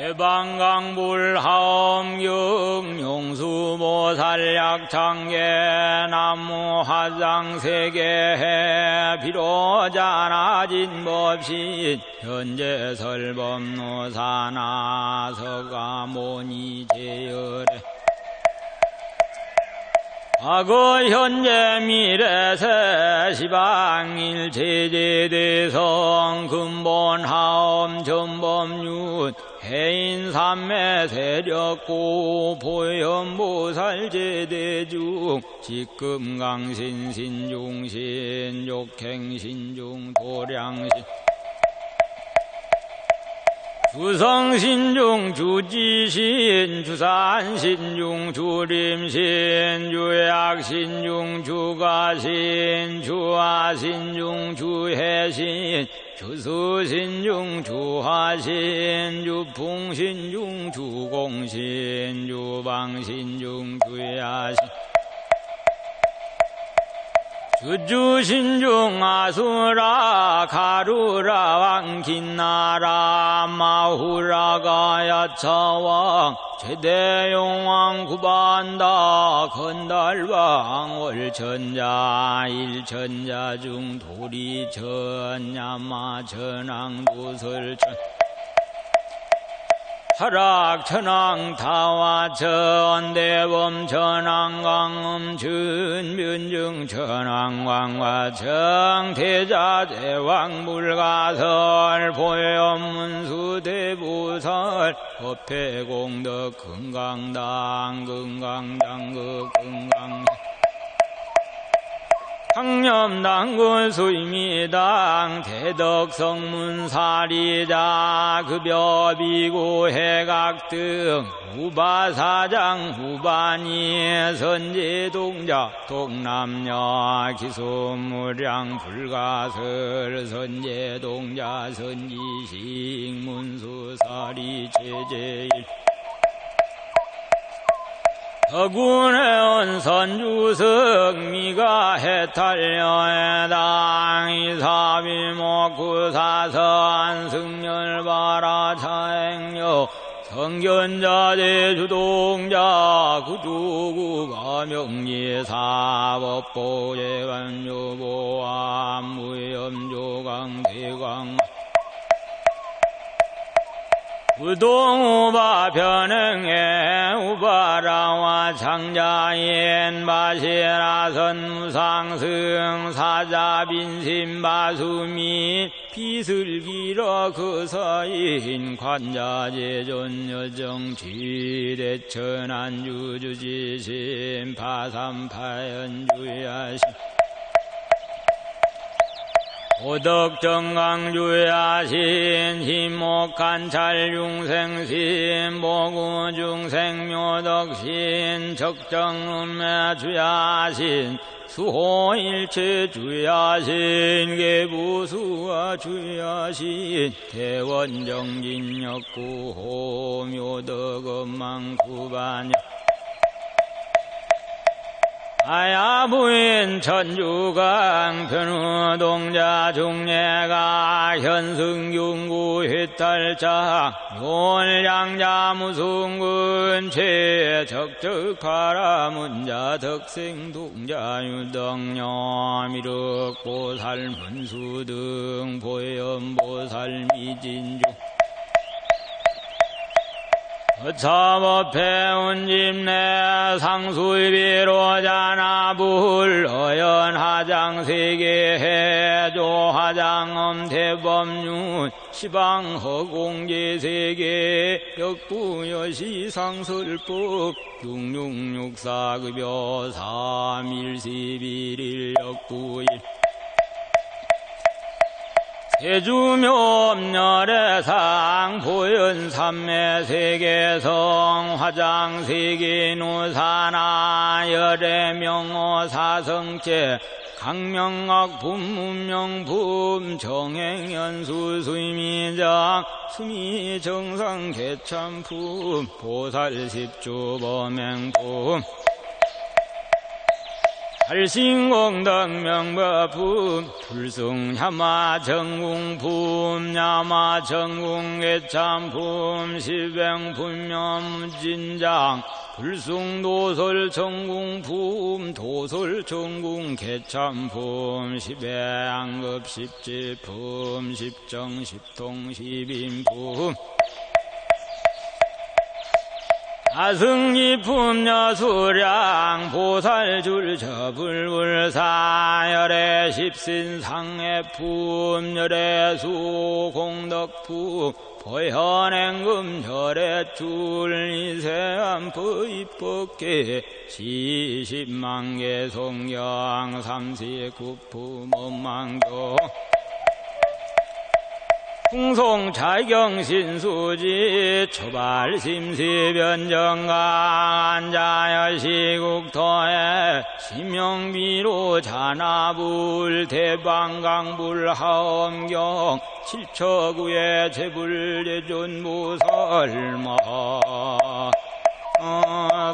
해방강불하엄경 용수보살약창계 나무화장세계해 비로자나진 법신 현재 설법노사나 서가모니 제열에 과거 현재 미래 세 시방일 제제대성 근본하엄 전범윤 해인 삼매 세력고 보현보살 제대중 직금강신 신중신 욕행신중 도량신 주성신중 주지신 주산신중 주림신 주약신중 주가신 주화신중 주해신 주수신중 주화신 주풍신중 주공신 주방신중 주야신 주주신중 아수라 가루라 왕긴나라 마후라가 야차왕 최대용왕 구반다 건달왕 월천자 일천자 중 도리천야마 천왕도설천 하락 천왕 타와 천대범 천왕 광음 준면증 천왕 광화 정태자 대왕 물가설 보현문수 대부설 법회공덕 금강당 금강당 그 금강 황념당군 수임이당 대덕성문사리자. 급여비고 해각등 후바사장 후반이 선제동자 동남녀 기소무량 불가설 선제동자 선지식 문수사리 제제일 어군의 선주석미가 해탈려해당 이사비목구사선 승열바라 차행여. 성견자 대주동자 구주구가 명예사법보재관요보암 무염조강 대광 우동우바 변행해 우바라와 장자인 바시라 선 무상승 사자 빈심 바수미 비슬기러 그 서인 관자제존 여정 지대천안 주주지심 파삼파연 주야심 오덕정강주야신 힘목관찰중생신 보구중생묘덕신 적정음매주야신 수호일체 주야신 계부수와 주야신 대원정진역구호 묘덕엄망구반역 아야부인 천주강 편우동자 중례가 현승중구 휘탈자 요량자 무승군 최적적파라 문자 덕생동자 유덕녀 미륵보살 문수등 보현보살 미진주 어차법해운 집내 상수비로자나 불어연하장세계 해조하장엄 대법륜 시방허공제세계 역부여시상설법 육육육사급여 삼일시비일 역부일 세주묘엄열의상 보현삼매 세계성 화장 세계노사나 열애명호 사성체 강명학 분문명품 정행연수 수미장 수미정상 개참품 보살십주 범행품 팔신공덕 명법품 불승야마 정궁품 야마 정궁개참품 시뱅 분명 진장 불승도설 정궁 품 도설 정궁 개참품 시배양급 십지품 십정 십통 십인품 아승기품 여수량 보살줄 저불불사열의 십신상해품 열애수 공덕품 보현행금 혈애줄 이세안부 입법계 시십만개 송경 삼시구품 엄망도 풍송 자경신수지 초발심시변정강 안자여시국토에 심명비로 잔나불 대방강불 하엄경 칠처구의 제불예존 무설마 어,